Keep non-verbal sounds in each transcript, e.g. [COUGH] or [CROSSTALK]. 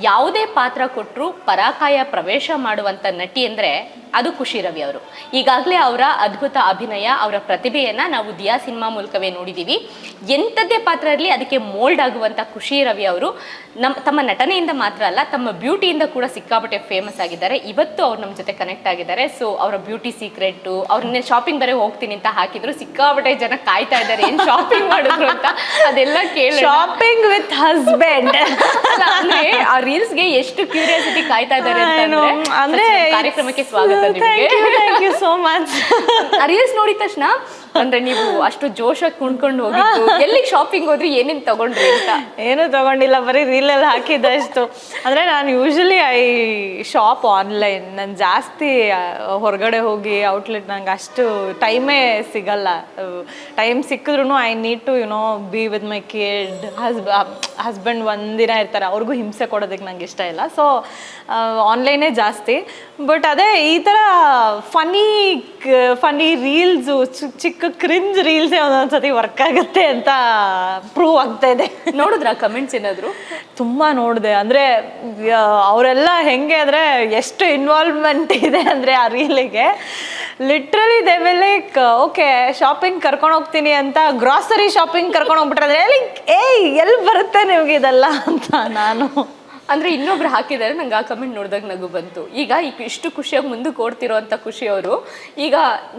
ಯಾವುದೇ ಪಾತ್ರ ಕೊಟ್ಟರು ಪರಾಕಾಯ ಪ್ರವೇಶ ಮಾಡುವಂಥ ನಟಿ ಅಂದ್ರೆ ಅದು ಖುಷಿ ರವಿ ಅವರು. ಈಗಾಗಲೇ ಅವರ ಅದ್ಭುತ ಅಭಿನಯ ಅವರ ಪ್ರತಿಭೆಯನ್ನ ನಾವು ದಿಯಾ ಸಿನಿಮಾ ಮೂಲಕವೇ ನೋಡಿದೀವಿ. ಎಂಥದ್ದೇ ಪಾತ್ರ ಇರಲಿ ಅದಕ್ಕೆ ಮೋಲ್ಡ್ ಆಗುವಂತ ಖುಷಿ ರವಿ ಅವರು ನಮ್ಮ ತಮ್ಮ ನಟನೆಯಿಂದ ಮಾತ್ರ ಅಲ್ಲ ತಮ್ಮ ಬ್ಯೂಟಿಯಿಂದ ಕೂಡ ಸಿಕ್ಕಾಪಟ್ಟೆ ಫೇಮಸ್ ಆಗಿದ್ದಾರೆ. ಇವತ್ತು ಅವ್ರು ನಮ್ಮ ಜೊತೆ ಕನೆಕ್ಟ್ ಆಗಿದ್ದಾರೆ. ಸೊ ಅವರ ಬ್ಯೂಟಿ ಸೀಕ್ರೆಟ್ ಅವ್ರನ್ನೇ ಶಾಪಿಂಗ್ ಬರೇ ಹೋಗ್ತೀನಿ ಅಂತ ಹಾಕಿದ್ರು. ಸಿಕ್ಕಾಪಟ್ಟೆ ಜನ ಕಾಯ್ತಾ ಇದ್ದಾರೆ ಏನು ಶಾಪಿಂಗ್ ಮಾಡಿದ್ರು ಅಂತ ಅದೆಲ್ಲ ಕೇಳಿ ಶಾಪಿಂಗ್ ವಿತ್ ಹಸ್ಬೆಂಡ್ ಅಂದ್ರೆ ಆ ರೀಲ್ಸ್ಗೆ ಎಷ್ಟು ಕ್ಯೂರಿಯಾಸಿಟಿ ಕಾಯ್ತಾ ಇದ್ದಾರೆ ಅಂದ್ರೆ ಕಾರ್ಯಕ್ರಮಕ್ಕೆ ಸ್ವಾಗತ. ನಿಮಗೆ. Thank you so much reels ನೋಡಿದ ತಕ್ಷಣ ಅಂದ್ರೆ ನೀವು ಅಷ್ಟು ಜೋಶಾಗಿ ಕುಣ್ಕೊಂಡು ಹೋಗಿದ್ದು, ಎಲ್ಲಿ ಶಾಪಿಂಗ್ ಹೋದ್ರಿ, ಏನೇನ್ ತಗೊಂಡ್ರಿ ಅಂತ? ಏನು ತಗೊಂಡಿಲ್ಲ, ಬರೀ ಅಲ್ಲಿ ಹಾಕಿದ್ದಷ್ಟು ಅಂದ್ರೆ ನಾನು ಯೂಶಲಿ ಐ ಶಾಪ್ ಆನ್ಲೈನ್ ನಾನು ಜಾಸ್ತಿ ಹೊರಗಡೆ ಹೋಗಿ ಔಟ್ಲೆಟ್ ನಂಗೆ ಅಷ್ಟು ಟೈಮೇ ಸಿಗಲ್ಲ. ಟೈಮ್ ಸಿಕ್ಕಿದ್ರು I need to you know be with my kid ಹಸ್ಬ husband ಒಂದಿನ ಇರ್ತಾರೆ, ಅವ್ರಿಗೂ ಹಿಂಸೆ ಕೊಡೋದಕ್ಕೆ ನಂಗೆ ಇಷ್ಟ ಇಲ್ಲ. ಸೊ ಆನ್ಲೈನೇ ಜಾಸ್ತಿ. ಬಟ್ ಅದೇ ಈ ಥರ ಫನಿ ಫನಿ ರೀಲ್ಸು ಚಿಕ್ಕ ಕ್ರಿಂಜ್ ರೀಲ್ಸೇ ಒಂದೊಂದ್ಸತಿ ವರ್ಕ್ ಆಗುತ್ತೆ ಅಂತ ಪ್ರೂವ್ ಆಗ್ತಾ ಇದೆ. ನೋಡಿದ್ರ ಕಮೆಂಟ್ಸ್ ಏನಾದ್ರು? ತುಂಬಾ ನೋಡಿದೆ. ಅಂದ್ರೆ ಅವರೆಲ್ಲ ಹೆಂಗೆ ಅಂದ್ರೆ ಎಷ್ಟು ಇನ್ವಾಲ್ವ್ಮೆಂಟ್ ಇದೆ ಅಂದ್ರೆ ಆ ರೀಲಿಗೆ literally they will like okay shopping ಕರ್ಕೊಂಡು ಹೋಗ್ತೀನಿ ಅಂತ ಗ್ರಾಸರಿ ಶಾಪಿಂಗ್ ಕರ್ಕೊಂಡು ಹೋಗ್ಬಿಟ್ರೆ ಲೈಕ್ ಏಯ್ ಎಲ್ಲಿ ಬರುತ್ತೆ ನಿಮ್ಗೆ ಇದೆಲ್ಲ? ಅಂತ ನಾನು. ಅಂದ್ರೆ ಇನ್ನೊಬ್ರು ಹಾಕಿದ್ದಾರೆ, ನಂಗೆ ಆ ಕಮೆಂಟ್ ನೋಡಿದಾಗ ನಗು ಬಂತು. ಈಗ ಈಗ ಇಷ್ಟು ಖುಷಿಯಾಗಿ ಮುಂದೆ ಓಡ್ತಿರೋ ಅಂತ ಖುಷಿ ಅವರು ಈಗ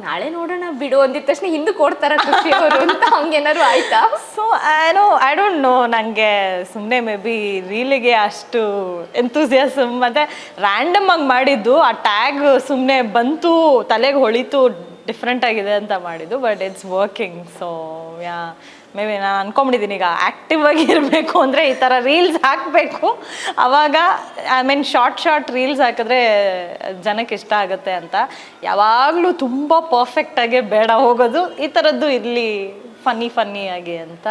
ನಾಳೆ ನೋಡೋಣ ಬಿಡು ಅಂದಿದ ತಕ್ಷಣ ಹಿಂದೆ ಕೊಡ್ತಾರ ಖುಷಿ ಅವರು ಅಂತ ಹಂಗೇನಾದ್ರು ಆಯ್ತಾ? So no I don't know ನನಗೆ ಸುಮ್ಮನೆ ಮೇ ಬಿ ರೀಲಿಗೆ ಅಷ್ಟು ಎಂತೂಸಿಯಾಸಮ್ ಮತ್ತೆ ರ್ಯಾಂಡಮ್ ಆಗಿ ಮಾಡಿದ್ದು, ಆ ಟ್ಯಾಗ್ ಸುಮ್ಮನೆ ಬಂತು, ತಲೆಗೆ ಹೊಳಿತು ಡಿಫ್ರೆಂಟ್ ಆಗಿದೆ ಅಂತ ಮಾಡಿದ್ದು but it's working so yeah maybe ನಾನು ಅನ್ಕೊಂಬಿಟ್ಟಿದ್ದೀನಿ ಈಗ ಆ್ಯಕ್ಟಿವ್ ಆಗಿ ಇರಬೇಕು ಅಂದರೆ ಈ ಥರ ರೀಲ್ಸ್ ಹಾಕಬೇಕು. ಆವಾಗ I mean short short reels ಹಾಕಿದ್ರೆ ಜನಕ್ಕೆ ಇಷ್ಟ ಆಗುತ್ತೆ ಅಂತ. ಯಾವಾಗಲೂ ತುಂಬ ಪರ್ಫೆಕ್ಟಾಗೆ ಬೇಡ ಹೋಗೋದು. ಈ ಥರದ್ದು ಇರಲಿ ಫನ್ನಿ ಫನ್ನಿ ಆಗಿ ಅಂತ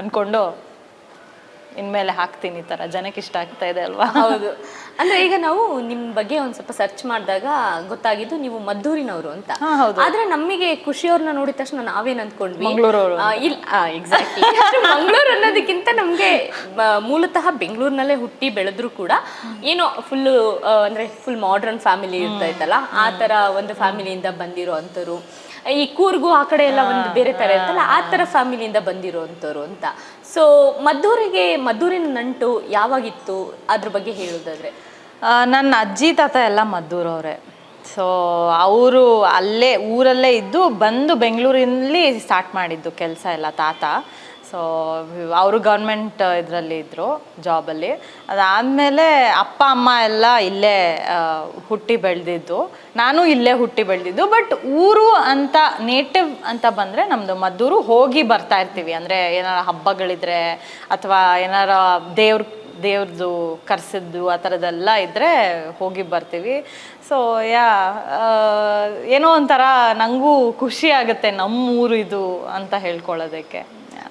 ಅಂದ್ಕೊಂಡು ಇನ್ಮೇಲೆ ಹಾಕ್ತೀನಿ ಈ ಥರ ಜನಕ್ಕೆ ಇಷ್ಟ ಆಗ್ತಾ ಇದೆ ಅಲ್ವಾ? ಹೌದು. ಅಂದ್ರೆ ಈಗ ನಾವು ನಿಮ್ ಬಗ್ಗೆ ಒಂದ್ ಸ್ವಲ್ಪ ಸರ್ಚ್ ಮಾಡಿದಾಗ ಗೊತ್ತಾಗಿದ್ದು ನೀವು ಮದ್ದೂರಿನವರು ಅಂತ. ಹೌದು. ಆದ್ರೆ ನಮಗೆ ಖುಷಿಯವ್ರನ್ನ ನೋಡಿದ ತಕ್ಷಣ ನಾವೇನ್ ಅಂದ್ಕೊಂಡ್ವಿ? [LAUGHS] ಮಂಗ್ಳೂರ್ ಆ, ಎಕ್ಸಾಕ್ಟ್ಲಿ ಮಂಗಳೂರು ಅನ್ನೋದಕ್ಕಿಂತ ನಮ್ಗೆ ಮೂಲತಃ ಬೆಂಗಳೂರಿನಲ್ಲೇ ಹುಟ್ಟಿ ಬೆಳೆದ್ರು ಕೂಡ ಏನೋ ಫುಲ್ ಅಂದ್ರೆ ಫುಲ್ ಮಾಡ್ರನ್ ಫ್ಯಾಮಿಲಿ ಇರ್ತಾ ಇತ್ತಲ್ಲ ಆ ತರ ಒಂದು ಫ್ಯಾಮಿಲಿಯಿಂದ ಬಂದಿರೋ ಅಂಥವ್ರು. ಈ ಕೂರ್ಗು ಆ ಕಡೆ ಎಲ್ಲ ಒಂದು ಬೇರೆ ತರ ಇರ್ತಲ್ಲ ಆ ತರ ಫ್ಯಾಮಿಲಿಯಿಂದ ಬಂದಿರುವಂತವ್ರು ಅಂತ. ಸೊ ಮದ್ದೂರಿಗೆ ಮದ್ದೂರಿನ ನಂಟು ಯಾವಾಗಿತ್ತು? ಅದ್ರ ಬಗ್ಗೆ ಹೇಳೋದಾದ್ರೆ. ನನ್ನ ಅಜ್ಜಿ ತಾತ ಎಲ್ಲ ಮದ್ದೂರವ್ರೆ. ಸೊ ಅವರು ಅಲ್ಲೇ ಊರಲ್ಲೇ ಇದ್ದು ಬಂದು ಬೆಂಗಳೂರಿನಲ್ಲಿ ಸ್ಟಾರ್ಟ್ ಮಾಡಿದ್ದು ಕೆಲಸ ಎಲ್ಲ ತಾತ. ಸೊ, ಅವರು ಗೌರ್ಮೆಂಟ್ ಇದರಲ್ಲಿ ಇದ್ದರು ಜಾಬಲ್ಲಿ ಅದಾದಮೇಲೆ ಅಪ್ಪ, ಅಮ್ಮ ಎಲ್ಲ ಇಲ್ಲೇ ಹುಟ್ಟಿ ಬೆಳೆದಿದ್ದು. ನಾನು ಇಲ್ಲೇ ಹುಟ್ಟಿ ಬೆಳೆದಿದ್ದು ಬಟ್ ಊರು ಅಂತ ನೇಟಿವ್ ಅಂತ ಬಂದರೆ ನಮ್ಮದು ಮದ್ದೂರು ಹೋಗಿ ಬರ್ತಾ ಇರ್ತೀವಿ. ಅಂದರೆ ಏನಾರ ಹಬ್ಬಗಳಿದ್ರೆ ಅಥವಾ ಏನಾರ ದೇವ್ರ, ದೇವ್ರದ್ದು ಕರ್ಸಿದ್ದು, ಆ ಥರದ್ದೆಲ್ಲ ಇದ್ದರೆ ಹೋಗಿ ಬರ್ತೀವಿ. ಸೊ ಯಾ ಏನೋ ಒಂಥರ ನನಗೂ ಖುಷಿ ಆಗುತ್ತೆ ನಮ್ಮ ಊರು ಇದು ಅಂತ ಹೇಳ್ಕೊಳ್ಳೋದಕ್ಕೆ.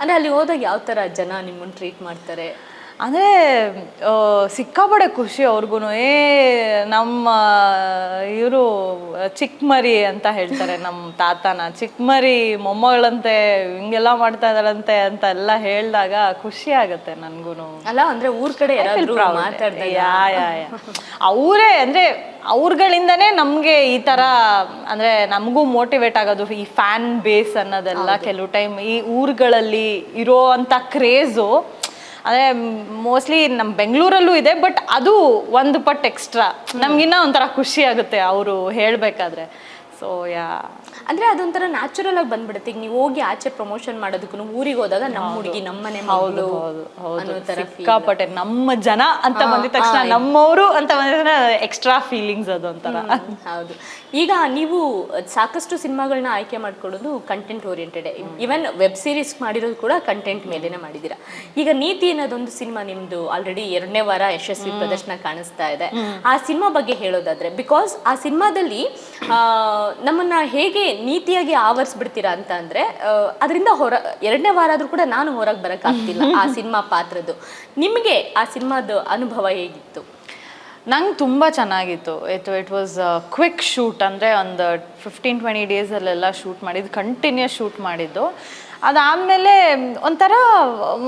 ಅಂದ್ರೆ ಅಲ್ಲಿ ಹೋದಾಗ ಯಾವ ತರ ಜನ ನಿಮ್ಮನ್ನು ಟ್ರೀಟ್ ಮಾಡ್ತಾರೆ? ಅಂದರೆ ಸಿಕ್ಕಾಪಡೆ ಖುಷಿ ಅವ್ರಿಗೂ ಏ ನಮ್ಮ ಇವರು ಚಿಕ್ಕಮರಿ ಅಂತ ಹೇಳ್ತಾರೆ ನಮ್ಮ ತಾತನ. ಚಿಕ್ಕಮರಿ ಮೊಮ್ಮಗಳಂತೆ ಹಿಂಗೆಲ್ಲ ಮಾಡ್ತಾ ಇದ್ದಾರಂತೆ ಅಂತ ಎಲ್ಲ ಹೇಳಿದಾಗ ಖುಷಿ ಆಗುತ್ತೆ ನನಗೂ ಅಲ್ಲ ಅಂದ್ರೆ ಊರ್ ಕಡೆ ಯಾ ಯಾ ಅವರೇ ಅಂದರೆ ಅವ್ರಗಳಿಂದನೇ ನಮಗೆ ಈ ಥರ ಅಂದರೆ ನಮಗೂ ಮೋಟಿವೇಟ್ ಆಗೋದು ಈ ಫ್ಯಾನ್ ಬೇಸ್ ಅನ್ನೋದೆಲ್ಲ ಕೆಲವು ಟೈಮ್ ಈ ಊರುಗಳಲ್ಲಿ ಇರೋ ಅಂಥ ಕ್ರೇಜು ಅಂದರೆ ಮೋಸ್ಟ್ಲಿ ನಮ್ಮ ಬೆಂಗಳೂರಲ್ಲೂ ಇದೆ ಬಟ್ ಅದು ಒಂದು ಪಟ್ಟು ಎಕ್ಸ್ಟ್ರಾ ನಮಗಿನ್ನ ಒಂಥರ ಖುಷಿ ಆಗುತ್ತೆ ಅವರು ಹೇಳಬೇಕಾದ್ರೆ. ಸೊ ಯಾ ಅಂದ್ರೆ ಅದೊಂಥರ ನ್ಯಾಚುರಲ್ ಆಗಿ ಬಂದ್ಬಿಡುತ್ತೆ. ಈಗ ನೀವು ಹೋಗಿ ಆಚೆ ಪ್ರಮೋಷನ್ ಮಾಡೋದಕ್ಕೂ ಊರಿಗೆ ಹೋದಾಗ ನಮ್ಮ ಹುಡುಗಿ ನಮ್ಮನೆ ತರ feel. ಸಿಕ್ಕಾಪಟ್ಟೆ ನಮ್ಮ ಜನ ಅಂತ ಬಂದ ತಕ್ಷಣ ನಮ್ಮವರು ಅಂತ ಬಂದ ತಕ್ಷಣ ಎಕ್ಸ್ಟ್ರಾ ಫೀಲಿಂಗ್ಸ್ ಅದು ಅಂತ ಹೌದು. ಈಗ ನೀವು ಸಾಕಷ್ಟು ಸಿನಿಮಾಗಳನ್ನ ಆಯ್ಕೆ ಮಾಡ್ಕೊಳ್ಳೋದು content oriented even web series ಮಾಡಿರೋದು ಕೂಡ ಕಂಟೆಂಟ್ ಮೇಲೇನೆ ಮಾಡಿದ್ದೀರಾ ಈಗ ನೀತಿ ಅನ್ನೋದೊಂದು ಸಿನಿಮಾ ನಿಮ್ದು ಆಲ್ರೆಡಿ ಎರಡನೇ ವಾರ ಯಶಸ್ವಿ ಪ್ರದರ್ಶನ ಕಾಣಿಸ್ತಾ ಇದೆ. ಆ ಸಿನಿಮಾ ಬಗ್ಗೆ ಹೇಳೋದಾದ್ರೆ ಬಿಕಾಸ್ ಆ ಸಿನಿಮಾದಲ್ಲಿ ನಮ್ಮನ್ನ ಹೇಗೆ ನೀತಿಯಾಗಿ ಆವರಿಸ್ಬಿಡ್ತೀರಾ ಅಂತ ಅಂದ್ರೆ ಅದರಿಂದ ಹೊರ ಎರಡನೇ ವಾರ ಆದ್ರೂ ಕೂಡ ನಾನು ಹೊರಗೆ ಬರಕ್ ಆಗ್ತಿಲ್ಲ [LAUGHS] ಆ ಸಿನಿಮಾ ಪಾತ್ರದ್ದು. ನಿಮಗೆ ಆ ಸಿನಿಮಾದ ಅನುಭವ ಹೇಗಿತ್ತು? ನಂಗೆ ತುಂಬ ಚೆನ್ನಾಗಿತ್ತು. It it was quick shoot ಅಂದರೆ ಒಂದು ಫಿಫ್ಟೀನ್ ಟ್ವೆಂಟಿ ಡೇಸಲ್ಲೆಲ್ಲ ಶೂಟ್ ಮಾಡಿದ್ದು ಕಂಟಿನ್ಯೂಸ್ ಶೂಟ್ ಮಾಡಿದ್ದು. ಅದಾದಮೇಲೆ ಒಂಥರ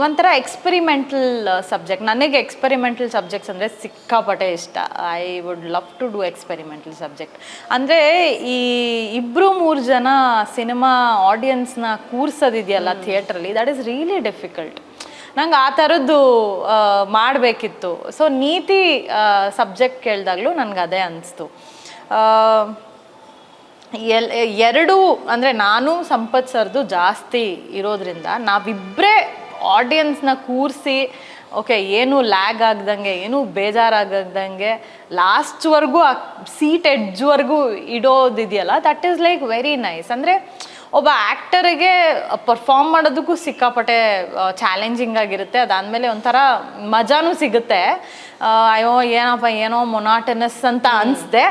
ಒಂಥರ ಎಕ್ಸ್ಪೆರಿಮೆಂಟಲ್ ಸಬ್ಜೆಕ್ಟ್ ನನಗೆ ಎಕ್ಸ್ಪೆರಿಮೆಂಟಲ್ ಸಬ್ಜೆಕ್ಟ್ಸ್ ಅಂದರೆ ಸಿಕ್ಕಾಪಟ್ಟೆ ಇಷ್ಟ. I would love to do experimental subject ಅಂದರೆ ಈ ಇಬ್ಬರು ಮೂರು ಜನ ಸಿನಿಮಾ ಆಡಿಯನ್ಸ್ನ ಕೂರ್ಸೋದಿದೆಯಲ್ಲ ಥಿಯೇಟ್ರಲ್ಲಿ ದಟ್ ಈಸ್ ರಿಯಲಿ ಡಿಫಿಕಲ್ಟ್ ನಂಗೆ ಆ ಥರದ್ದು ಮಾಡಬೇಕಿತ್ತು. ಸೊ ನೀತಿ ಸಬ್ಜೆಕ್ಟ್ ಕೇಳಿದಾಗಲೂ ನನಗೆ ಅದೇ ಅನಿಸ್ತು ಎಲ್ ಎರಡು ಅಂದರೆ ನಾನು ಸಂಪತ್ ಸರ್ದು ಜಾಸ್ತಿ ಇರೋದ್ರಿಂದ ನಾವಿಬ್ಬರೇ ಆಡಿಯನ್ಸ್ನ ಕೂರಿಸಿ ಓಕೆ ಏನು ಲ್ಯಾಗ್ ಆಗ್ದಂಗೆ, ಏನು ಬೇಜಾರಾಗದಂಗೆ ಲಾಸ್ಟ್ವರೆಗೂ ಆ ಸೀಟ್ ಎಡ್ಜ್ವರೆಗೂ ಇಡೋದಿದೆಯಲ್ಲ that is like very nice ಅಂದರೆ ಒಬ್ಬ ಆ್ಯಕ್ಟರಿಗೆ ಪರ್ಫಾರ್ಮ್ ಮಾಡೋದಕ್ಕೂ ಸಿಕ್ಕಾಪಟ್ಟೆ ಚಾಲೆಂಜಿಂಗ್ ಆಗಿರುತ್ತೆ. ಅದಾದಮೇಲೆ ಒಂಥರ ಮಜಾನೂ ಸಿಗುತ್ತೆ. ಅಯ್ಯೋ ಏನಪ್ಪ ಏನೋ ಮೊನಾಟನಸ್ ಅಂತ ಅನಿಸ್ದೆ.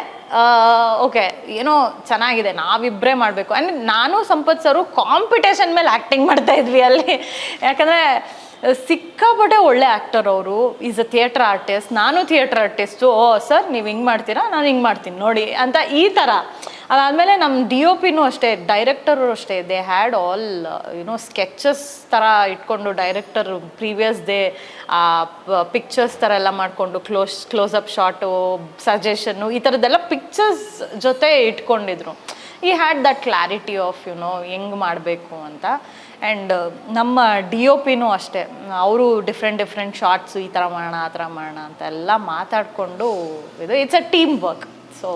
ಓಕೆ ಏನೋ ಚೆನ್ನಾಗಿದೆ ನಾವಿಬ್ಬರೇ ಮಾಡಬೇಕು. ಆ್ಯಂಡ್ ನಾನು ಸಂಪತ್ ಸರು ಕಾಂಪಿಟೇಷನ್ ಮೇಲೆ ಆ್ಯಕ್ಟಿಂಗ್ ಮಾಡ್ತಾ ಇದ್ವಿ ಅಲ್ಲಿ. ಯಾಕಂದರೆ ಸಿಕ್ಕಾಪಟ್ಟೆ ಒಳ್ಳೆ ಆ್ಯಕ್ಟರ್ ಅವರು. ಈಸ್ ಅ ಥಿಯೇಟರ್ ಆರ್ಟಿಸ್ಟ್ ನಾನು ಥಿಯೇಟರ್ ಆರ್ಟಿಸ್ಟು ಓ ಸರ್ ನೀವು ಹಿಂಗೆ ಮಾಡ್ತೀರಾ? ನಾನು ಹಿಂಗೆ ಮಾಡ್ತೀನಿ. ನೋಡಿ, ಅಂತ ಈ ಥರ ಅದಾದಮೇಲೆ ನಮ್ಮ ಡಿ ಒ ಪಿನೂ ಅಷ್ಟೇ ಡೈರೆಕ್ಟರು ಅಷ್ಟೇ. They had all you know sketches ಥರ ಇಟ್ಕೊಂಡು ಡೈರೆಕ್ಟರ್ ಪ್ರೀವಿಯಸ್ ಡೇ ಆ ಪಿಕ್ಚರ್ಸ್ ಥರ ಎಲ್ಲ ಮಾಡಿಕೊಂಡು ಕ್ಲೋಸ್ ಅಪ್ ಶಾಟು ಸಜೆಷನ್ನು ಈ ಥರದ್ದೆಲ್ಲ ಪಿಕ್ಚರ್ಸ್ ಜೊತೆ ಇಟ್ಕೊಂಡಿದ್ರು. ಈ had that clarity of you know ಹೆಂಗೆ ಮಾಡಬೇಕು ಅಂತ. ಆ್ಯಂಡ್ ನಮ್ಮ ಡಿ ಒ ಪಿನೂ ಅಷ್ಟೇ. ಅವರು ಡಿಫ್ರೆಂಟ್ ಡಿಫ್ರೆಂಟ್ ಶಾರ್ಟ್ಸು ಈ ಥರ ಮಾಡೋಣ, ಆ ಥರ ಮಾಡೋಣ ಅಂತ ಎಲ್ಲ ಮಾತಾಡಿಕೊಂಡು ಇದು it's a team work so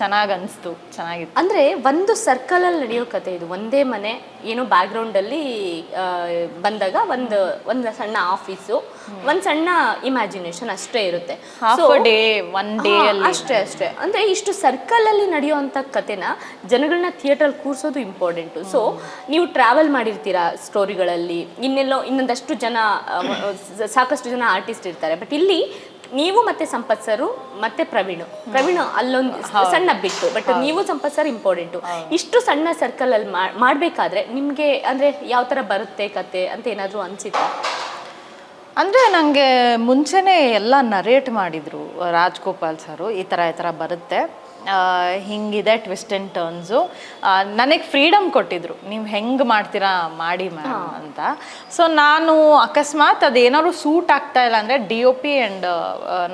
ಚೆನ್ನಾಗಿ ಅನಿಸ್ತು ಚೆನ್ನಾಗಿತ್ತು. ಅಂದ್ರೆ ಒಂದು ಸರ್ಕಲ್ ಅಲ್ಲಿ ನಡೆಯೋ ಕತೆ ಇದು. ಒಂದೇ ಮನೆ ಏನೋ ಬ್ಯಾಕ್ಗ್ರೌಂಡಲ್ಲಿ ಬಂದಾಗ ಒಂದು ಒಂದು ಸಣ್ಣ ಆಫೀಸು ಒಂದು ಸಣ್ಣ ಇಮ್ಯಾಜಿನೇಷನ್ ಅಷ್ಟೇ ಇರುತ್ತೆ. ಡೇ ಒನ್ ಡೇ ಅಲ್ಲಿ. ಅಷ್ಟೇ ಅಷ್ಟೇ. ಅಂದ್ರೆ ಇಷ್ಟು ಸರ್ಕಲ್ ಅಲ್ಲಿ ನಡೆಯುವಂತ ಕತೆನ ಜನಗಳನ್ನ ಥಿಯೇಟರ್ ಕೂರ್ಸೋದು ಇಂಪಾರ್ಟೆಂಟು ಸೊ ನೀವು ಟ್ರಾವೆಲ್ ಮಾಡಿರ್ತೀರಾ ಸ್ಟೋರಿಗಳಲ್ಲಿ ಇನ್ನೆಲ್ಲೋ ಇನ್ನೊಂದಷ್ಟು ಜನ ಸಾಕಷ್ಟು ಜನ ಆರ್ಟಿಸ್ಟ್ ಇರ್ತಾರೆ. ಬಟ್ ಇಲ್ಲಿ ನೀವು ಮತ್ತೆ ಸಂಪತ್ ಸರ್ ಮತ್ತೆ ಪ್ರವೀಣ್. ಪ್ರವೀಣ್ ಅಲ್ಲೊಂದು ಸಣ್ಣ ಬಿಟ್ಟು ಬಟ್ ನೀವು ಸಂಪತ್ ಸರ್ ಇಂಪಾರ್ಟೆಂಟು ಇಷ್ಟು ಸಣ್ಣ ಸರ್ಕಲ್ ಅಲ್ಲಿ ಮಾಡ್- ಮಾಡ್ಬೇಕಾದ್ರೆ ನಿಮ್ಗೆ ಅಂದ್ರೆ ಯಾವ ತರ ಬರುತ್ತೆ ಕತೆ ಅಂತ ಏನಾದ್ರು ಅನ್ಸಿತ್ತಾ? ಅಂದರೆ ನನಗೆ ಮುಂಚೆನೇ ಎಲ್ಲ ನರೇಟ್ ಮಾಡಿದರು ರಾಜ್ಗೋಪಾಲ್ ಸರು ಈ ಥರ ಈ ಥರ ಬರುತ್ತೆ. ಹಿಂಗಿದೆ ಟ್ವಿಸ್ಟ್ ಅಂಡ್ ಟರ್ನ್ಸು ನನಗೆ ಫ್ರೀಡಮ್ ಕೊಟ್ಟಿದ್ರು. ನೀವು ಹೆಂಗೆ ಮಾಡ್ತೀರಾ ಮಾಡಿ ಮ್ಯಾಮ್ ಅಂತ. ಸೊ ನಾನು ಅಕಸ್ಮಾತ್ ಅದೇನಾದ್ರು ಸೂಟ್ ಆಗ್ತಾ ಇಲ್ಲ ಅಂದರೆ ಡಿ ಒ ಪಿ ಆ್ಯಂಡ್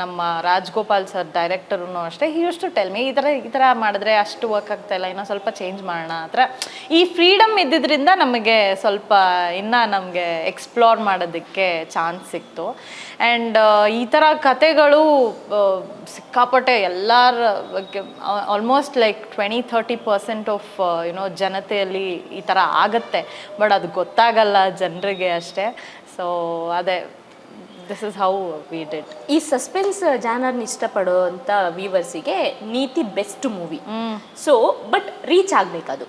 ನಮ್ಮ ರಾಜ್ಗೋಪಾಲ್ ಸರ್ ಡೈರೆಕ್ಟರು ಅಷ್ಟೇ he used to tell me ಈ ಥರ ಈ ಥರ ಮಾಡಿದ್ರೆ ಅಷ್ಟು ವರ್ಕ್ ಆಗ್ತಾ ಇಲ್ಲ ಇನ್ನೂ ಸ್ವಲ್ಪ ಚೇಂಜ್ ಮಾಡೋಣ. ಆ ಥರ ಈ ಫ್ರೀಡಮ್ ಇದ್ದಿದ್ದರಿಂದ ನಮಗೆ ಸ್ವಲ್ಪ ಇನ್ನೂ ನಮಗೆ ಎಕ್ಸ್ಪ್ಲೋರ್ ಮಾಡೋದಕ್ಕೆ ಚಾನ್ಸ್ ಸಿಕ್ತು. ಆ್ಯಂಡ್ ಈ ಥರ ಕತೆಗಳು ಸಿಕ್ಕಾಪಟ್ಟೆ ಎಲ್ಲರ almost like twenty thirty percent of you know ಜನತೆಯಲ್ಲಿ ಈ ಥರ ಆಗುತ್ತೆ. ಬಟ್ ಅದು ಗೊತ್ತಾಗಲ್ಲ ಜನರಿಗೆ ಅಷ್ಟೇ. ಸೊ ಅದೇ this is how we did ಈ ಸಸ್ಪೆನ್ಸ್ ಜಾನರ್ನ ಇಷ್ಟಪಡುವಂತ ವ್ಯೂವರ್ಸಿಗೆ ನೀತಿ best movie so but reach ಆಗಬೇಕದು.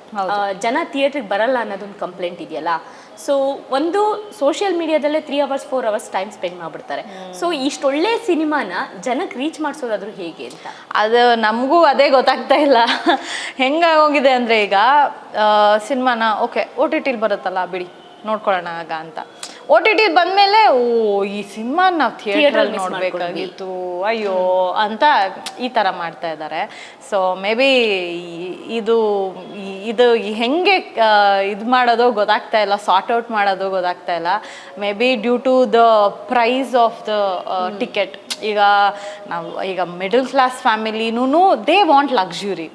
ಜನ ಥಿಯೇಟ್ರಿಗೆ ಬರಲ್ಲ ಅನ್ನೋದೊಂದು ಕಂಪ್ಲೇಂಟ್ ಇದೆಯಲ್ಲ? ಸೊ ಒಂದು social ಮೀಡಿಯಾದಲ್ಲೇ three hours four hours time spend ಮಾಡಿಬಿಡ್ತಾರೆ. ಸೊ ಇಷ್ಟೊಳ್ಳೆ ಸಿನಿಮಾನ ಜನಕ್ಕೆ ರೀಚ್ ಮಾಡಿಸೋದಾದ್ರೂ ಹೇಗೆ ಅಂತ? ಅದು ನಮಗೂ ಅದೇ ಗೊತ್ತಾಗ್ತಾ ಇಲ್ಲ. ಹೆಂಗಾಗೋಗಿದೆ ಅಂದರೆ ಈಗ ಸಿನಿಮಾನ ಓಕೆ ಓ ಟಿ ಟಿಲಿ ಬರುತ್ತಲ್ಲ ಬಿಡಿ ನೋಡ್ಕೊಳ್ಳೋಣ ಆಗ ಅಂತ. ಓ ಟಿ ಟಿ ಬಂದಮೇಲೆ ಓ ಈ ಸಿನಿಮಾ ನಾವು ಥಿಯೇಟ್ರಲ್ಲಿ ನೋಡ್ಬೇಕಾಗಿತ್ತು. ನೋಡಬೇಕಾಗಿತ್ತು ಅಯ್ಯೋ ಅಂತ ಈ ಥರ ಮಾಡ್ತಾ ಇದ್ದಾರೆ. ಸೊ ಮೇ ಬಿ ಇದು ಇದು ಹೆಂಗೆ ಇದು ಮಾಡೋದು ಗೊತ್ತಾಗ್ತಾ ಇಲ್ಲ ಸಾರ್ಟ್ ಔಟ್ ಮಾಡೋದು ಗೊತ್ತಾಗ್ತಾ ಇಲ್ಲ. Maybe due to the price of the ticket ಈಗ ನಾವು ಈಗ ಮಿಡಲ್ ಕ್ಲಾಸ್ ಫ್ಯಾಮಿಲಿನೂ ದೇ ವಾಂಟ್ ಲಕ್ಸುರಿ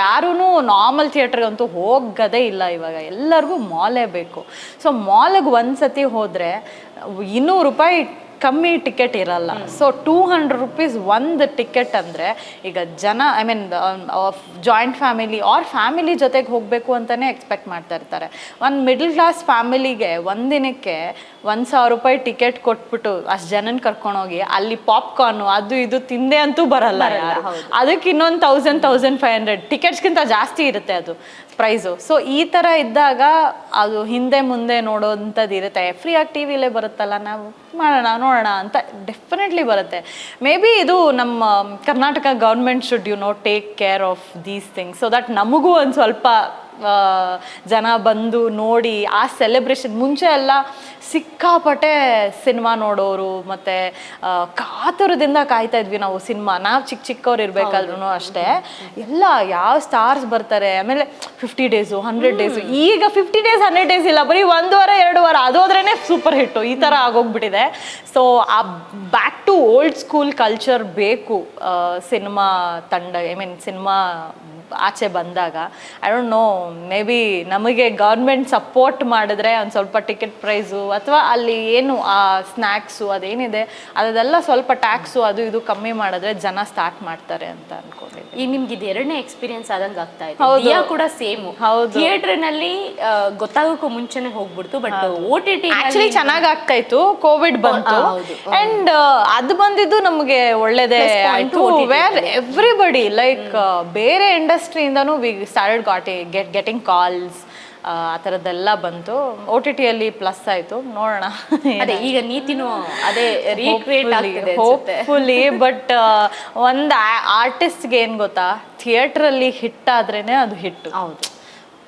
ಯಾರೂ ನಾರ್ಮಲ್ ಥಿಯೇಟ್ರಿಗಂತೂ ಹೋಗೋದೇ ಇಲ್ಲ ಇವಾಗ. ಎಲ್ಲರಿಗೂ ಮಾಲೇ ಬೇಕು. ಸೊ ಮಾಲಿಗೆ ಒಂದು ಸತಿ ಹೋದರೆ ಇನ್ನೂರು ರೂಪಾಯಿ ಕಮ್ಮಿ ಟಿಕೆಟ್ ಇರಲ್ಲ. ಸೊ ಟೂ ಹಂಡ್ರೆಡ್ ರುಪೀಸ್ ಒಂದು ಟಿಕೆಟ್ ಅಂದರೆ ಈಗ ಜನ I mean joint family or family ಜೊತೆಗೆ ಹೋಗಬೇಕು ಅಂತಲೇ ಎಕ್ಸ್ಪೆಕ್ಟ್ ಮಾಡ್ತಾ ಇರ್ತಾರೆ. ಒಂದು ಮಿಡಲ್ ಕ್ಲಾಸ್ ಫ್ಯಾಮಿಲಿಗೆ ಒಂದಿನಕ್ಕೆ ಒಂದು ಸಾವಿರ ರೂಪಾಯಿ ಟಿಕೆಟ್ ಕೊಟ್ಬಿಟ್ಟು ಅಷ್ಟು ಜನನ ಕರ್ಕೊಂಡೋಗಿ ಅಲ್ಲಿ ಪಾಪ್ಕಾರ್ನು ಅದು ಇದು ತಿಂದೆ ಅಂತೂ ಬರಲ್ಲ ಯಾರು. ಅದಕ್ಕೆ ಇನ್ನೊಂದು ತೌಸಂಡ್ ತೌಸಂಡ್ ಫೈವ್ ಹಂಡ್ರೆಡ್ ಟಿಕೆಟ್ಸ್ಗಿಂತ ಜಾಸ್ತಿ ಇರುತ್ತೆ ಅದು ಪ್ರೈಸು ಸೊ ಈ ಥರ ಇದ್ದಾಗ ಅದು ಹಿಂದೆ ಮುಂದೆ ನೋಡೋವಂಥದ್ದು ಇರುತ್ತೆ. ಫ್ರೀಯಾಗಿ ಟಿ ವಿಲೇ ಬರುತ್ತಲ್ಲ ನಾವು ಮಾಡೋಣ ನೋಡೋಣ ಅಂತ ಡೆಫಿನೆಟ್ಲಿ ಬರುತ್ತೆ. ಮೇ ಬಿ ಇದು ನಮ್ಮ Karnataka government should you know take care of these things so that ನಮಗೂ ಒಂದು ಸ್ವಲ್ಪ ಜನ ಬಂದು ನೋಡಿ ಆ ಸೆಲೆಬ್ರೇಷನ್ ಮುಂಚೆ ಎಲ್ಲ ಸಿಕ್ಕಾಪಟ್ಟೆ ಸಿನಿಮಾ ನೋಡೋರು ಮತ್ತೆ ಕಾತುರದಿಂದ ಕಾಯ್ತಾ ಇದ್ವಿ ನಾವು ಸಿನಿಮಾ ನಾವು ಚಿಕ್ಕ ಚಿಕ್ಕವ್ರು ಇರ್ಬೇಕಾದ್ರೂ ಅಷ್ಟೇ. ಎಲ್ಲ ಯಾವ ಸ್ಟಾರ್ಸ್ ಬರ್ತಾರೆ? ಆಮೇಲೆ ಫಿಫ್ಟಿ ಡೇಸು ಹಂಡ್ರೆಡ್ ಡೇಸು ಈಗ ಫಿಫ್ಟಿ ಡೇಸ್ ಹಂಡ್ರೆಡ್ ಡೇಸ್ ಇಲ್ಲ. ಬರೀ ಒಂದು ವಾರ ಎರಡು ವಾರ. ಅದು ಹೋದ್ರೇನೆ ಸೂಪರ್ ಹಿಟ್ಟು ಈ ಥರ ಆಗೋಗ್ಬಿಟ್ಟಿದೆ. ಸೊ ಆ back to old school culture ಬೇಕು ಸಿನಿಮಾ ತಂಡ ಐ ಮೀನ್ ಸಿನಿಮಾ ಆಚೆ ಬಂದಾಗ I don't know maybe ನಮಗೆ ಗೌರ್ಮೆಂಟ್ ಸಪೋರ್ಟ್ ಮಾಡಿದ್ರೆ ಒಂದು ಸ್ವಲ್ಪ ಟಿಕೆಟ್ ಪ್ರೈಸು ಅಥವಾ ಅಲ್ಲಿ ಏನು ಆ ಸ್ನ್ಯಾಕ್ಸು ಅದೇನಿದೆ ಅದೆಲ್ಲ ಸ್ವಲ್ಪ ಟ್ಯಾಕ್ಸು ಅದು ಇದು ಕಮ್ಮಿ ಮಾಡಿದ್ರೆ ಜನ ಸ್ಟಾರ್ಟ್ ಮಾಡ್ತಾರೆ ಅಂತ ಅನ್ಕೊಂಡಿದ್ದೆ ಈ ನಿಮ್ಗೆ ಇದು ಎರಡನೇ ಎಕ್ಸ್ಪೀರಿಯನ್ಸ್ ಆದಂಗೆ ಆಗ್ತಾ ಇದೆ. ಹೌದು. ಕೂಡ ಸೇಮ್. ಹೌದು. ಥಿಯೇಟರ್ನಲ್ಲಿ ಆ, ಗೊತ್ತಾಗೋಕ್ಕೂ ಮುಂಚೆನೆ ಹೋಗ್ಬಿಡ್ತು but O T T actually ಚೆನ್ನಾಗ್ ಆಗ್ತಾ ಇತ್ತು ಕೋವಿಡ್ ಬಂತು. ಅಂಡ್ ಅದು ಬಂದಿದ್ದು ನಮಗೆ ಒಳ್ಳೇದೇ ಆಯ್ತು. OTT ವೇರ್ ಎವ್ರಿಬಡಿ ಲೈಕ್ ಬೇರೆ ಇಂಡಸ್ಟ್ರಿಯಿಂದನೂ we started got get getting calls ಆ ಥರದ್ದೆಲ್ಲ ಬಂತು. ಓ ಟಿ ಟಿಯಲ್ಲಿ ಪ್ಲಸ್ ಆಯ್ತು. ನೋಡೋಣ. ಅದೇ ಈಗ ನೀತಿನೂ ಅದೇ ರೀಕ್ರಿಯೇಟ್ ಆಗಿದೆ ಹೋಪ್ಫುಲಿ ಬಟ್ ಒಂದು ಆರ್ಟಿಸ್ಟ್ಗೆ ಏನು ಗೊತ್ತಾ? ಥಿಯೇಟ್ರಲ್ಲಿ ಹಿಟ್ ಆದ್ರೇ ಅದು ಹಿಟ್ಟು ಹೌದು.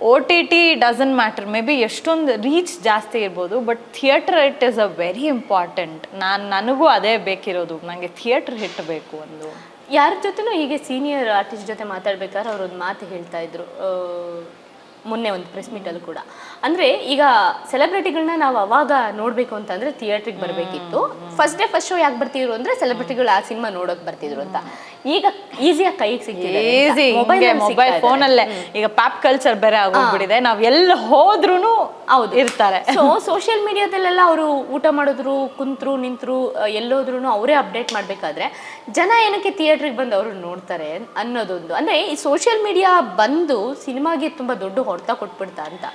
O T T doesn't matter maybe ಎಷ್ಟೊಂದು ರೀಚ್ ಜಾಸ್ತಿ ಇರ್ಬೋದು but theatre it is a very important ನಾನು ನನಗೂ ಅದೇ ಬೇಕಿರೋದು. ನನಗೆ ಥಿಯೇಟರ್ ಹಿಟ್ ಬೇಕು ಒಂದು. ಯಾರ ಜೊತೆನೂ ಹೀಗೆ ಸೀನಿಯರ್ ಆರ್ಟಿಸ್ಟ್ ಜೊತೆ ಮಾತಾಡ್ಬೇಕಾದ್ರೆ ಅವ್ರೊಂದು ಮಾತು ಹೇಳ್ತಾ ಇದ್ರು. ಮೊನ್ನೆ ಒಂದು ಪ್ರೆಸ್ ಮೀಟಲ್ಲಿ ಕೂಡ. ಅಂದರೆ ಈಗ ಸೆಲೆಬ್ರಿಟಿಗಳನ್ನ ನಾವು ಅವಾಗ ನೋಡಬೇಕು ಅಂತಂದ್ರೆ ಥಿಯೇಟ್ರಿಗೆ ಬರಬೇಕಿತ್ತು. ಫಸ್ಟ್ ಡೇ ಫಸ್ಟ್ ಶೋ ಯಾಕೆ ಬರ್ತಿದ್ರು ಅಂದ್ರೆ ಸೆಲೆಬ್ರಿಟಿಗಳು ಆ ಸಿನಿಮಾ ನೋಡೋಕೆ ಬರ್ತಿದ್ರು ಅಂತ. ಈಗ ಈಸಿಯಾಗಿ ಕೈಗೆ ಸಿಗ್ತಿದೆ ಈಸಿ ಮೊಬೈಲ್ ಫೋನಲ್ಲೇ ಈಗ ಪಾಪ್ ಕಲ್ಚರ್ ಬೇರೆ ಆಗೋಗ್ಬಿಟ್ಟಿದೆ ನಾವು ಎಲ್ಲಿ ಹೋದ್ರೂ ಹೌದು. ಇರ್ತಾರೆ. ಸೊ ಸೋಷಿಯಲ್ ಮೀಡಿಯಾದಲ್ಲೆಲ್ಲ ಅವರು ಊಟ ಮಾಡಿದ್ರು ಕುಂತ್ರು ನಿಂತ್ರು ಎಲ್ಲೋದ್ರು ಅವರೇ ಅಪ್ಡೇಟ್ ಮಾಡಬೇಕಾದ್ರೆ ಜನ ಏನಕ್ಕೆ ಥಿಯೇಟ್ರಿಗೆ ಬಂದು ಅವರು ನೋಡ್ತಾರೆ ಅನ್ನೋದೊಂದು. ಅಂದರೆ ಈ ಸೋಷಿಯಲ್ ಮೀಡಿಯಾ ಬಂದು ಸಿನಿಮಾಗೆ ತುಂಬ ದೊಡ್ಡ ಹೊಡೆತ ಕೊಟ್ಬಿಡ್ತಾ ಅಂತ.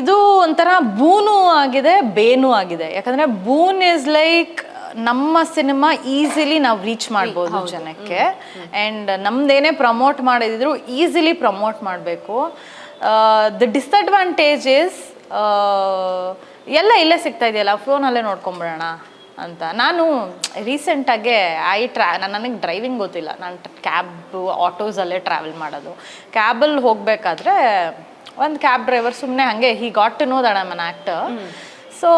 ಇದು ಒಂಥರ ಬೂನು ಆಗಿದೆ ಬೇನು ಆಗಿದೆ. ಯಾಕಂದ್ರೆ ಬೂನ್ ಇಸ್ ಲೈಕ್ ನಮ್ಮ ಸಿನಿಮಾ ಈಸಿಲಿ ನಾವು ರೀಚ್ ಮಾಡ್ಬೋದು ಜನಕ್ಕೆ. ಆ್ಯಂಡ್ ನಮ್ದೇನೇ ಪ್ರಮೋಟ್ ಮಾಡಿದ್ರು ಈಸಿಲಿ ಪ್ರಮೋಟ್ ಮಾಡಬೇಕು. ದ ಡಿಸ್ಅಡ್ವಾಂಟೇಜ್ ಇಸ್ ಎಲ್ಲ ಇಲ್ಲೇ ಸಿಗ್ತಾ ಇದೆಯಲ್ಲ ಫೋನಲ್ಲೇ ನೋಡ್ಕೊಂಬಿಡೋಣ ಅಂತ. ನಾನು ರೀಸೆಂಟಾಗೆ ಐ ಟ್ರಾ ನನಗೆ ಡ್ರೈವಿಂಗ್ ಗೊತ್ತಿಲ್ಲ. ನಾನು ಕ್ಯಾಬ್ ಆಟೋಸಲ್ಲೇ ಟ್ರಾವೆಲ್ ಮಾಡೋದು. ಕ್ಯಾಬಲ್ಲಿ ಹೋಗಬೇಕಾದ್ರೆ ಒಂದು ಕ್ಯಾಬ್ ಡ್ರೈವರ್ ಸುಮ್ಮನೆ ಹಂಗೆ he got to know that am an actor so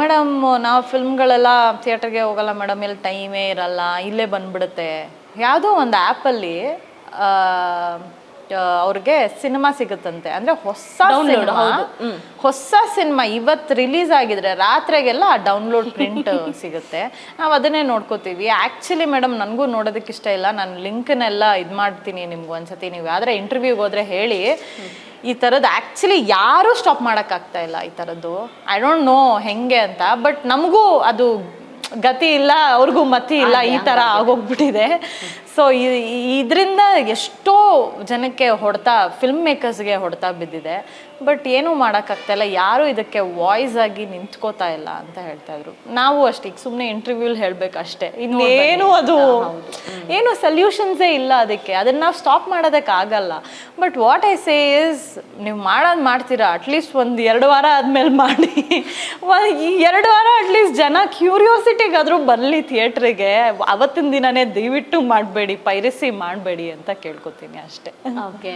madam ನಾವು ಫಿಲ್ಮ್ಗಳೆಲ್ಲ ಥಿಯೇಟರ್ಗೆ ಹೋಗಲ್ಲ ಮೇಡಮ್ ಇಲ್ಲಿ ಟೈಮೇ ಇರಲ್ಲ ಇಲ್ಲೇ ಬಂದ್ಬಿಡುತ್ತೆ. ಯಾವುದೋ ಒಂದು ಆ್ಯಪಲ್ಲಿ ಅವ್ರಿಗೆ ಸಿನಿಮಾ ಸಿಗುತ್ತಂತೆ. ಅಂದ್ರೆ ಹೊಸ ಸಿನಿಮಾ ಹೊಸ ಸಿನಿಮಾ ಇವತ್ತು ರಿಲೀಸ್ ಆಗಿದ್ರೆ ರಾತ್ರಿಗೆಲ್ಲ ಡೌನ್ಲೋಡ್ ಪ್ರಿಂಟ್ ಸಿಗುತ್ತೆ. ನಾವು ಅದನ್ನೇ ನೋಡ್ಕೋತೀವಿ. ಆ್ಯಕ್ಚುಲಿ ಮೇಡಮ್ ನನಗೂ ನೋಡೋದಕ್ಕೆ ಇಷ್ಟ ಇಲ್ಲ. ನಾನು ಲಿಂಕ್ನೆಲ್ಲ ಇದು ಮಾಡ್ತೀನಿ ನಿಮ್ಗೆ ಒಂದ್ಸತಿ. ನೀವು ಯಾವ್ದಾರ ಇಂಟರ್ವ್ಯೂಗೆ ಹೋದ್ರೆ ಹೇಳಿ. ಈ ಥರದ್ದು ಆ್ಯಕ್ಚುಲಿ ಯಾರೂ ಸ್ಟಾಪ್ ಮಾಡೋಕ್ಕಾಗ್ತಾ ಇಲ್ಲ ಈ ಥರದ್ದು ಐ ಡೋಂಟ್ ನೋ ಹೆಂಗೆ ಅಂತ ಬಟ್ ನಮಗೂ ಅದು ಗತಿ ಇಲ್ಲ ಅವ್ರಿಗೂ ಮತಿ ಇಲ್ಲ ಈ ಥರ ಆಗೋಗ್ಬಿಟ್ಟಿದೆ. ಸೊ ಇದರಿಂದ ಎಷ್ಟೋ ಜನಕ್ಕೆ ಹೊಡೆತ ಫಿಲ್ಮ್ ಮೇಕರ್ಸ್ಗೆ ಹೊಡೆತ ಬಿದ್ದಿದೆ. ಬಟ್ ಏನೂ ಮಾಡೋಕ್ಕಾಗ್ತಾಯಿಲ್ಲ ಯಾರೂ ಇದಕ್ಕೆ ವಾಯ್ಸ್ ಆಗಿ ನಿಂತ್ಕೋತಾ ಇಲ್ಲ ಅಂತ ಹೇಳ್ತಾ ಇದ್ರು. ನಾವು ಅಷ್ಟೇ. ಈಗ ಸುಮ್ಮನೆ ಇಂಟರ್ವ್ಯೂಲ್ ಹೇಳಬೇಕಷ್ಟೇ. ಇನ್ನೇನು ಅದು? ಏನು ಸೊಲ್ಯೂಷನ್ಸೇ ಇಲ್ಲ ಅದಕ್ಕೆ. ಅದನ್ನು ನಾವು ಸ್ಟಾಪ್ ಮಾಡೋದಕ್ಕೆ ಆಗಲ್ಲ. But what I say is ನೀವು ಮಾಡೋದು ಮಾಡ್ತೀರಾ? ಅಟ್ಲೀಸ್ಟ್ ಒಂದು ಎರಡು ವಾರ ಆದಮೇಲೆ ಮಾಡಿ. ಈ ಎರಡು ವಾರ ಅಟ್ಲೀಸ್ಟ್ ಜನ ಕ್ಯೂರಿಯಾಸಿಟಿಗಾದರೂ ಬರಲಿ ಥಿಯೇಟ್ರಿಗೆ ಅವತ್ತಿನ ದಿನನೇ ದಯವಿಟ್ಟು ಮಾಡಬೇಡಿ ಪೈರಸಿ ಮಾಡಬೇಡಿ ಅಂತ ಕೇಳ್ಕೊತೀನಿ ಅಷ್ಟೇ. ಓಕೆ